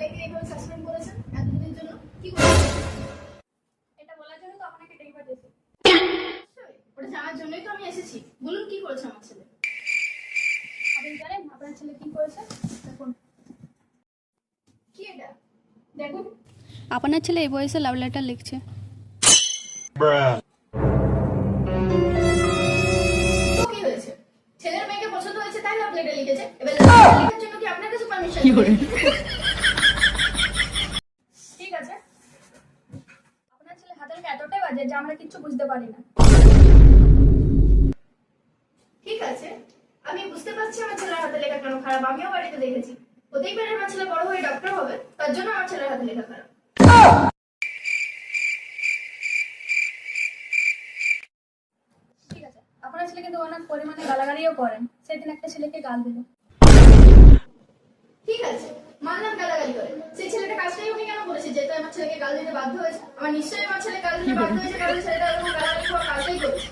ছেলেকে এইভাবে সাসপেন্ড করেছেন এতদিনের জন্য? কি করেছেন এটা বলার জন্য তো আপনাকে দিয়েছি ওটা জানার জন্যই তো আমি এসেছি। বলুন কি করেছে আমার ছেলে? আপনি জানেন আপনার ছেলে কি করেছে? দেখুন। কি এটা? দেখুন। আপনার ছেলে এই বয়সে লাভ লেটার লিখছে। ছেলের মেয়েকে পছন্দ হয়েছে তাই লাভ লেটার লিখেছে। এবার জন্য কি আপনার কাছে পারমিশন কি করে এতটাই যে আমরা কিচ্ছু বুঝতে পারি না। ঠিক আছে। আমি বুঝতে পারছি আমার ছেলের হাতে লেখা কেন খারাপ। আমিও বাড়িতে দেখেছি। হতেই পারে আমার ছেলে বড় হয়ে ডক্টর হবে তার জন্য আমার ছেলের হাতে লেখা খারাপ। ঠিক আছে। আপনার ছেলে কিন্তু অনেক পরিমাণে গালাগালিও করেন। সেদিন একটা ছেলেকে গাল দিল। ঠিক আছে। মানলাম গালাগালি করে সেই ছেলেটা কাজটাই করেছে আমার ছেলেকে গাল দিতে বাধ্য হয়েছে, আমার নিশ্চয়ই আমার ছেলে গাল দিতে বাধ্য হয়েছে, কারণ ছেলেটা করার কাজটাই করেছে।